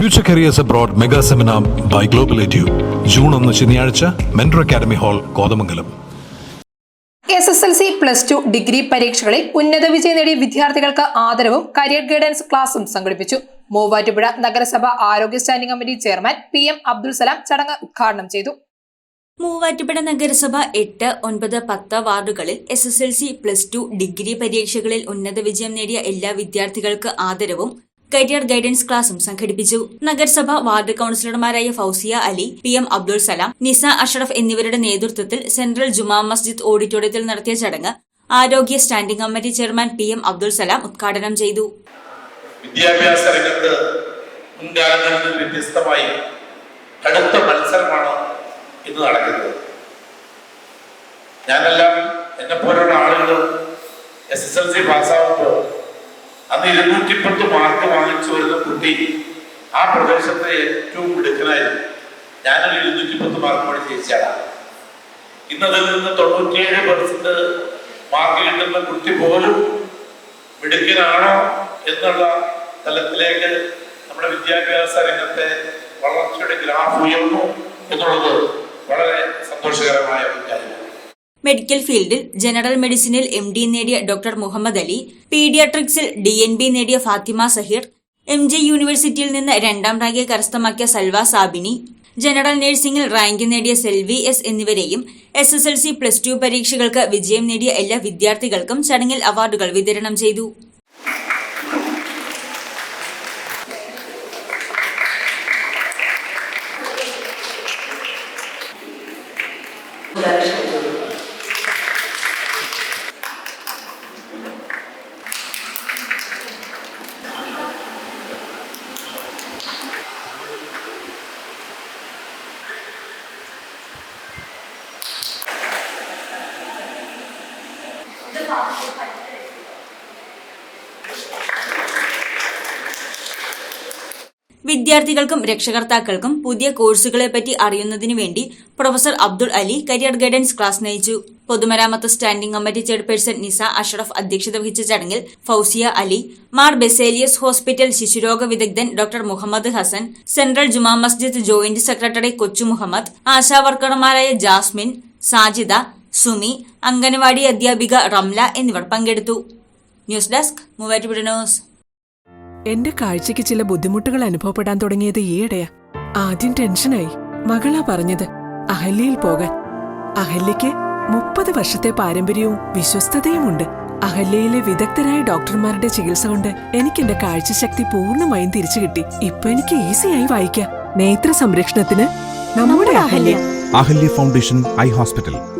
Future careers abroad mega seminar by global edu June ഒന്ന് ശനിയാഴ്ച mentor academy hall Kothamangalam. S S L C plus two degree പരീക്ഷകളിൽ ഉന്നത വിജയം നേടിയ വിദ്യാർത്ഥികൾക്ക് ആദരവും കരിയർ ഗൈഡൻസ് ക്ലാസും സംഘടിപ്പിച്ചു. മൂവാറ്റുപുഴ നഗരസഭ ആരോഗ്യ standing committee chairman P M Abdul Salam ചടങ്ങ് ഉദ്ഘാടനം ചെയ്തു. മൂവാറ്റുപുഴ നഗരസഭ എട്ട് ഒൻപത് പത്ത് വാർഡുകളിൽ S S L C plus two degree പരീക്ഷകളിൽ ഉന്നത വിജയം നേടിയ എല്ലാ വിദ്യാർത്ഥികൾക്ക് ആദരവും കരിയർ ഗൈഡൻസ് ക്ലാസും സംഘടിപ്പിച്ചു. നഗരസഭ വാർഡ് കൌൺസിലർമാരായ ഫൌസിയ അലി പി എം അബ്ദുൾ സലാം നിസ അഷറഫ് എന്നിവരുടെ നേതൃത്വത്തിൽ സെൻട്രൽ ജുമാ മസ്ജിദ് ഓഡിറ്റോറിയത്തിൽ നടത്തിയ ചടങ്ങ് ആരോഗ്യ standing committee chairman P M Abdul Salam ഉദ്ഘാടനം ചെയ്തു. വിദ്യാഭ്യാസ രംഗത്ത് വ്യത്യസ്തമായി കടുത്ത മത്സരമാണ് ഇന്ന് നടക്കുന്നത്. ഞാനെല്ലാം എന്നെ പോലുള്ള ആളുകൾ എസ് എസ് എൽ സി പാസ്സാവുമ്പോൾ അന്ന് ഇരുന്നൂറ്റി പത്ത് മാർക്ക് വാങ്ങിച്ചു വരുന്ന കുട്ടി ആ പ്രദേശത്തെ ഏറ്റവും മിടുക്കനായിരുന്നു. ഞാനൊരു ഇരുന്നൂറ്റി പത്ത് മാർക്ക് കൂടി ഇന്ന് ഇന്നതിൽ നിന്ന് തൊണ്ണൂറ്റിയേഴ് പെർസെന്റ് മാർക്ക് കിട്ടുന്ന കുട്ടി പോലും മിടുക്കനാണോ എന്നുള്ള തലത്തിലേക്ക് നമ്മുടെ വിദ്യാഭ്യാസ രംഗത്തെ വളർച്ചയുടെ ഗ്രാഫ് ഉയർന്നു എന്നുള്ളത് മെഡിക്കൽ ഫീൽഡിൽ ജനറൽ മെഡിസിനിൽ എം ഡി നേടിയ ഡോക്ടർ മുഹമ്മദ് അലി പീഡിയാട്രിക്സിൽ ഡി എൻ ബി നേടിയ ഫാത്തിമ സഹീർ എം ജെ യൂണിവേഴ്സിറ്റിയിൽ നിന്ന് രണ്ടാം റാങ്ക് കരസ്ഥമാക്കിയ സൽവ സാബിനി ജനറൽ നഴ്സിംഗിൽ റാങ്ക് നേടിയ സെൽവി എസ് എന്നിവരെയും S S L C plus two പരീക്ഷകൾക്ക് വിജയം നേടിയ എല്ലാ വിദ്യാർത്ഥികൾക്കും ചടങ്ങിൽ അവാർഡുകൾ വിതരണം ചെയ്തു. വിദ്യാർത്ഥികൾക്കും രക്ഷകർത്താക്കൾക്കും പുതിയ കോഴ്സുകളെപ്പറ്റി അറിയുന്നതിനു വേണ്ടി professor Abdul Ali career guidance class നയിച്ചു. പൊതുമരാമത്ത് standing committee chairperson Nisa Ashraf അധ്യക്ഷത വഹിച്ച ചടങ്ങിൽ ഫൌസിയ അലി മാർ ബെസേലിയസ് ഹോസ്പിറ്റൽ ശിശുരോഗ വിദഗ്ധൻ doctor Muhammad Hassan central Juma Masjid joint secretary Kochu Muhammad ആശാവർക്കർമാരായ Jasmin Sajida Sumi anganwadi അധ്യാപിക റംല എന്നിവർ പങ്കെടുത്തു. News desk Muvattupuzha news. എന്റെ കാഴ്ചയ്ക്ക് ചില ബുദ്ധിമുട്ടുകൾ അനുഭവപ്പെടാൻ തുടങ്ങിയത് ഈയിടെയാ. ആദ്യം ടെൻഷനായി. മകളാ പറഞ്ഞത് അഹല്യയിൽ പോകാൻ. അഹല്യയ്ക്ക് മുപ്പത് വർഷത്തെ പാരമ്പര്യവും വിശ്വസ്തതയുമുണ്ട്. അഹല്യയിലെ വിദഗ്ധരായ ഡോക്ടർമാരുടെ ചികിത്സ കൊണ്ട് എനിക്ക് എന്റെ കാഴ്ചശക്തി പൂർണമായും തിരിച്ചു കിട്ടി. ഇപ്പൊ എനിക്ക് ഈസിയായി വായിക്കാം. നേത്ര സംരക്ഷണത്തിന് നമ്മുടെ Ahalya. Ahalya foundation eye hospital.